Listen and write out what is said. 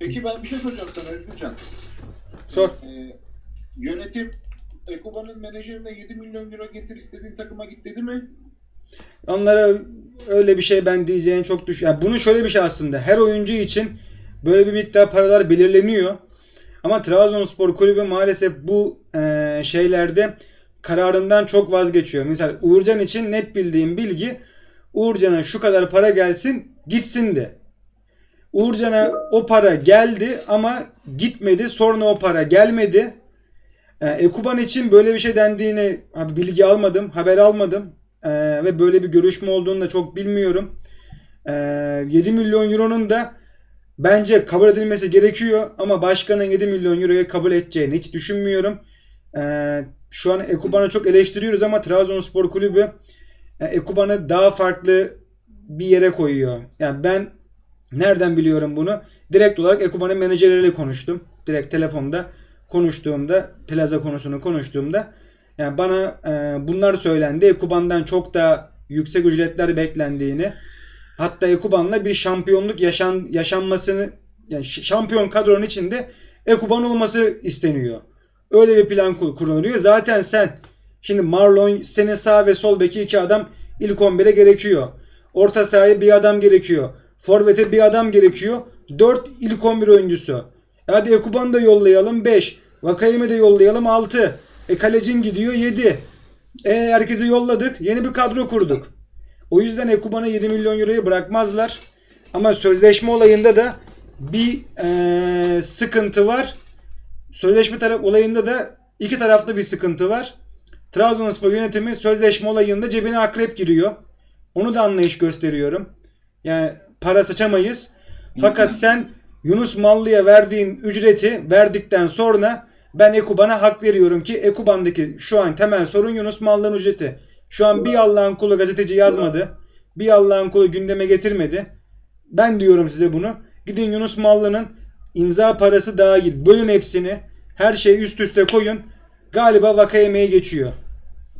Peki ben bir şey soracağım sana Özgürcan. Sor. Ee, yönetim Ekuba'nın menajerine 7 milyon euro getir istediğin takıma git dedi mi? Onlara öyle bir şey ben diyeceğini çok düş. Yani bunun şöyle bir şey aslında. Her oyuncu için böyle bir miktar paralar belirleniyor. Ama Trabzonspor kulübü maalesef bu e, şeylerde kararından çok vazgeçiyor. Mesela Uğurcan için net bildiğim bilgi Uğurcan'a şu kadar para gelsin gitsin de. Uğurcan'a o para geldi ama gitmedi. Sonra o para gelmedi. E, Ekuban için böyle bir şey dendiğini abi bilgi almadım, haber almadım. E, ve böyle bir görüşme olduğunu da çok bilmiyorum. E, 7 milyon euronun da bence kabul edilmesi gerekiyor ama başkanın 7 milyon euroyu kabul edeceğini hiç düşünmüyorum. E, şu an Ekuban'ı çok eleştiriyoruz ama Trabzonspor Kulübü e, Ekuban'ı daha farklı bir yere koyuyor. Yani ben nereden biliyorum bunu? Direkt olarak Ekuban'ın menajerleriyle konuştum. Direkt telefonda konuştuğumda, plaza konusunu konuştuğumda yani bana e, bunlar söylendi. Ekuban'dan çok daha yüksek ücretler beklendiğini hatta Ekuban'la bir şampiyonluk yaşan yaşanmasını yani şampiyon kadronun içinde Ekuban olması isteniyor. Öyle bir plan kur- kuruluyor. Zaten sen şimdi Marlon senin sağ ve sol beki iki adam ilk 11'e gerekiyor. Orta sahaya bir adam gerekiyor. Forvet'e bir adam gerekiyor. 4 ilk 11 oyuncusu. E Hadi Ekuban'ı da yollayalım 5. Vakayeme de yollayalım 6. E kalecin gidiyor 7. E herkesi yolladık. Yeni bir kadro kurduk. O yüzden Ekuban'a 7 milyon euroyu bırakmazlar. Ama sözleşme olayında da bir e, sıkıntı var. Sözleşme taraf olayında da iki taraflı bir sıkıntı var. Trabzonspor yönetimi sözleşme olayında cebine akrep giriyor. Onu da anlayış gösteriyorum. Yani para saçamayız. Fakat sen Yunus Mallı'ya verdiğin ücreti verdikten sonra ben Ekuban'a hak veriyorum ki Ekuban'daki şu an temel sorun Yunus Mallı'nın ücreti. Şu an bir Allah'ın kulu gazeteci yazmadı. Bir Allah'ın kulu gündeme getirmedi. Ben diyorum size bunu. Gidin Yunus Mallı'nın imza parası dahil bölün hepsini. Her şeyi üst üste koyun. Galiba Vakayeme'ye geçiyor.